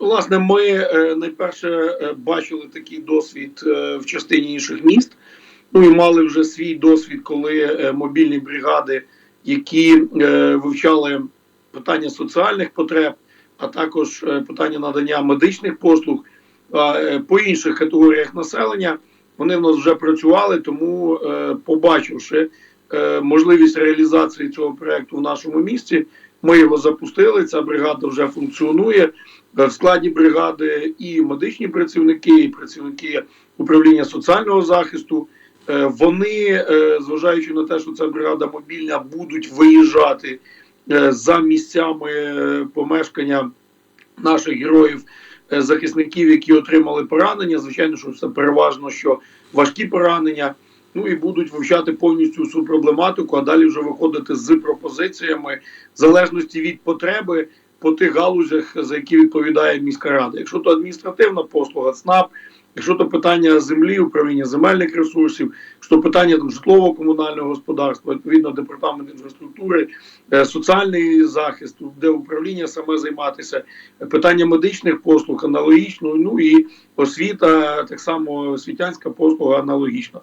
Власне, ми е, найперше е, бачили такий досвід е, в частині інших міст. Ну і мали вже свій досвід, коли мобільні бригади, які вивчали питання соціальних потреб, а також питання надання медичних послуг по інших категоріях населення, вони в нас вже працювали. Тому, побачивши можливість реалізації цього проекту в нашому місті, ми його запустили. Ця бригада вже функціонує. Е, В складі бригади і медичні працівники, і працівники управління соціального захисту. Е, Вони, е, зважаючи на те, що ця бригада мобільна, будуть виїжджати за місцями помешкання наших героїв, захисників, які отримали поранення. Звичайно, що це переважно що важкі поранення. Ну і будуть вивчати повністю цю проблематику, а далі вже виходити з пропозиціями в залежності від потреби по тих галузях, за які відповідає міська рада. Якщо то адміністративна послуга, ЦНАП, якщо то питання землі, управління земельних ресурсів, якщо то питання там житлово-комунального господарства, відповідно департамент інфраструктури, е, соціальний захист, де управління саме займатися, питання медичних послуг аналогічно, ну і освіта, так само освітянська послуга аналогічно.